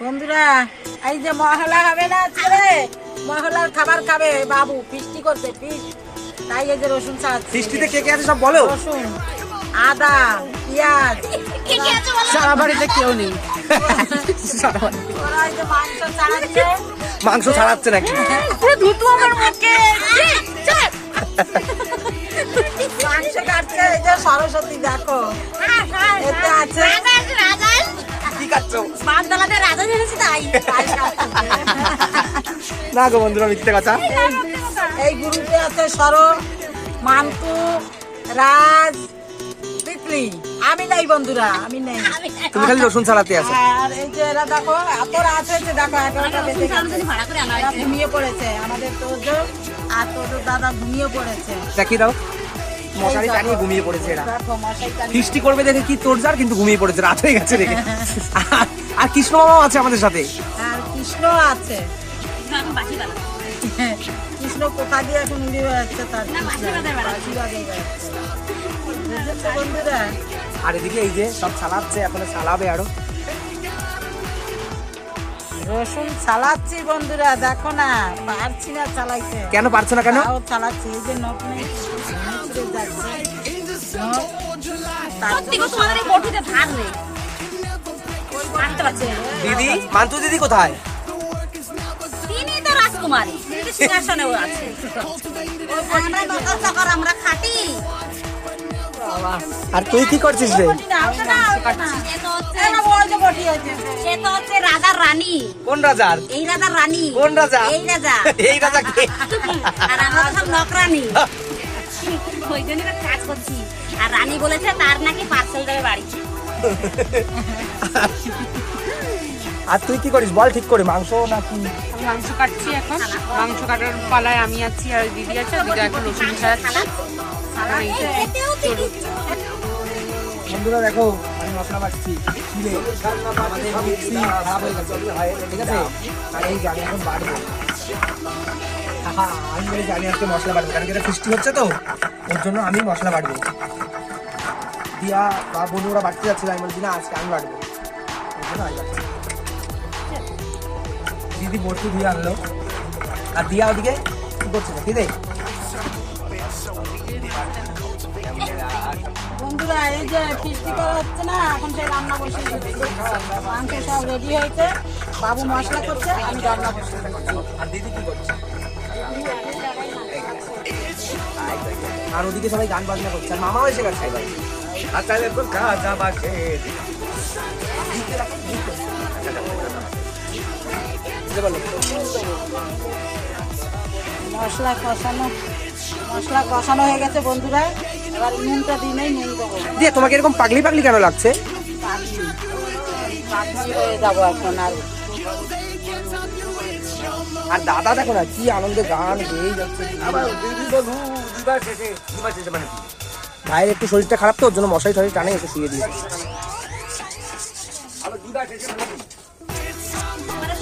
বন্ধুরা এই যে মহলা হবে না আজকে মহলার খাবার খাবে বাবু ফিস্টি করছে ফিস্ট। তাই এই যে রসুন ছাড়াচ্ছে। বৃষ্টিতে কে কে আছে সব বলো? রসুন আদা পেঁয়াজ। সারা বাড়িতে কেউ নেই। মাংস ছাড়াচ্ছে। মাংস ছাড়াচ্ছে নাকি? পুরো ধুতু আমার মুখে। মাংস কাটছে এই যে সরস্বতী দেখো। এতে আছে না গো বন্ধুরা মিথ্যে কথা। এই গ্রুপে আছে সর মান্তু রাজ আমি নাই বন্ধুরা আমি নেই। তুমি খালি রসুন ছাড়াতে আছো। আর এই যে এরা দেখো এত রাত হয়েছে দেখো এগারোটা বেজে গেছে। ভাড়া করে আনা এরা ঘুমিয়ে পড়েছে। আমাদের আর তোজো দাদা ঘুমিয়ে পড়েছে। দেখি দাও। মশারি টানিয়ে ঘুমিয়ে পড়েছে এরা। ফিস্টি করবে দেখে কি তোর যার কিন্তু ঘুমিয়ে পড়েছে রাত হয়ে গেছে দেখে। আর- কৃষ্ণ মামাও আছে আমাদের সাথে। আর কৃষ্ণ আছে। কৃষ্ণ কোথা দিয়ে এখন উড়ে বেড়াচ্ছে তার বন্ধুরা আর এদিকে এই যে সব চালাচ্ছে এখন চালাবে আরও। রসুন চালাচ্ছি বন্ধুরা দেখো না পারছি না চালাইতে। কেন পারছ না কেন? চালাচ্ছি এই যে নখ নেই যাচ্ছে। সত্যি গো তোমাদের এই বটিতে ধার নেই। আনতে পারছি দিদি মান্তু দিদি কোথায়? তিনি তো রাজকুমারী। সিংহাসনেও আছে। আমরা নকল চাকর আমরা খাটি। আর তুই কি করছিস রে। সে তো হচ্ছে রাজার রানী। কোন রাজার? এই রাজার রানী। কোন রাজা? এই রাজা। এই রাজা কে? আর আমরা সব নকরানি। ওই জন্য কাজ করছি। আর রানী বলেছে তার নাকি পার্সেল দেবে বাড়ি। আর তুই কি করিস? বল ঠিক করে মাংস নাকি? মাংস কাটছি এখন। মাংস কাটার পালায় আমি আছি আর দিদি আছে দিদা এখন রসুন ছাড়াচ্ছে। বন্ধুরা দেখো আমি মশলা বাটছি। ছিলে আমাদের মিক্সি খারাপ হয়ে গেছে। ঠিক আছে? আর এই জানি এখন বাড়বো। আমি বলে জানি আজকে মশলা বাটবো কারণ এটা ফিস্টি হচ্ছে তো ওর জন্য আমি মশলা বাটবো। দিয়া বা বন্ধুরা বাড়তে যাচ্ছিল আমি বলছি না আজকে আমি বাটবো। ওর জন্য আমি বাটছি। দিদি বসু দিয়ে আনলো। আর দিয়া ওদিকে কি করছে আছে বন্ধুরা এই যে ফিস্টি করা হচ্ছে না এখন সেই রান্না বসে মাংস সব রেডি হয়েছে। বাবু মশলা করছে আমি রান্না বসে আর দিদি কি করছে? আর ওদিকে সবাই গান বাজনা করছে আর মামাও এসে গেছে। এবার কাজা বাকে মশলা কষানো মশলা কষানো হয়ে গেছে বন্ধুরা। এবার নুনটা দিনেই নুন দেবো। দিয়ে তোমাকে এরকম পাগলি পাগলি কেন লাগছে? পাগলি। পাগলি হয়ে যাব এখন আর। আর দাদা দেখো না কি আনন্দে গান গেয়ে যাচ্ছে। মানে? ভাইয়ের একটু শরীরটা খারাপ তো ওর জন্য মশারি টশারি টানে এসে শুয়ে দিয়েছে।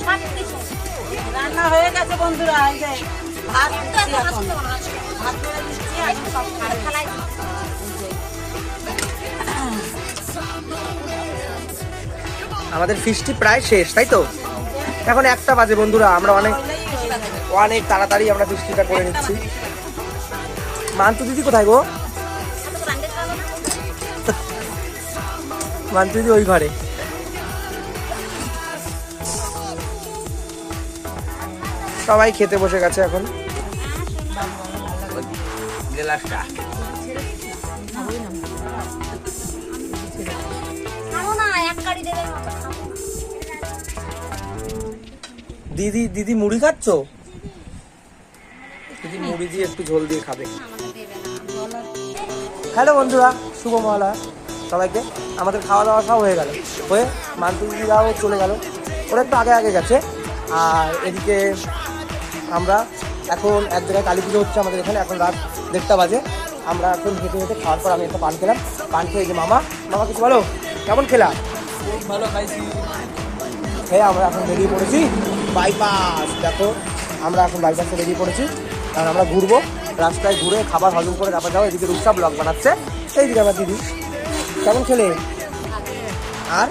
মানে কি? সব কিছু রান্না হয়ে গেছে বন্ধুরা এই যে ভাত ভাত করে দিচ্ছি এখন সব আমাদের ফিস্টি প্রায় শেষ তাই তো? এখন একটা বাজে বন্ধুরা আমরা অনেক অনেক তাড়াতাড়ি আমরা ফিস্টিটা করে নিচ্ছি। মান্তু দিদি কোথায় গো? মান্তু দিদি ওই ঘরে। সবাই খেতে বসে গেছে এখন। দিদি দিদি মুড়ি খাচ্ছ? দিদি মুড়ি দিয়ে একটু ঝোল দিয়ে খাবে। হ্যালো বন্ধুরা শুভ মহালয়া সবাইকে। আমাদের খাওয়া দাওয়া সব হয়ে গেল। হয়ে মান্তু দিদিরাও চলে গেল। ওরা একটু আগে আগে গেছে। আর এদিকে আমরা এখন এক জায়গায় কালী পুজো হচ্ছে আমাদের এখানে। এখন রাত দেড়টা বাজে। আমরা এখন হেঁটে হেঁটে খাওয়ার পর আমি একটা পান খেলাম। পান খেয়ে এই যে মামা। মামা কিছু বলো? কেমন খেলা? ভালো খাইছি। হ্যাঁ আমরা এখন বেরিয়ে পড়েছি। বাইপাস দেখো। আমরা এখন বাইপাসে বেরিয়ে পড়েছি। কারণ আমরা ঘুরবো, রাস্তায় ঘুরে খাবার হজম করে তারপর যাব, এদিকে রূপসা ব্লগ বানাচ্ছে। এইদিকে আমার দিদি। কেমন খেলে আর?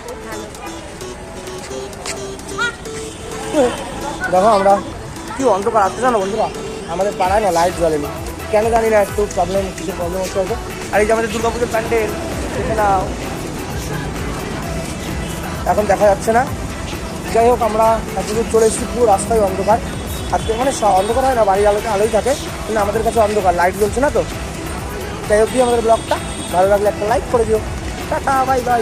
দেখো আমরা, কি অন্ধকার আসতে জানো বন্ধুরা? আমাদের পাড়ায় না লাইট জ্বলেনি কেন জানি না, একটু প্রবলেম কিছু প্রবলেম হচ্ছে হয়তো। আর এই যে আমাদের দুর্গাপুজোর প্যান্ডেল, দেখে নাও। এখন দেখা যাচ্ছে না। যাই হোক, আমরা এতদূর চলে এসেছি, পুরো রাস্তায় অন্ধকার। আজকে মানে অন্ধকার হয় না, বাড়ির আলোতে আলোই থাকে। কিন্তু আমাদের কাছে অন্ধকার লাইট জ্বলছে না তো। যাই হোক দিয়ে আমাদের ব্লগটা। ভালো লাগলে একটা লাইক করে দিও। Tata bye bye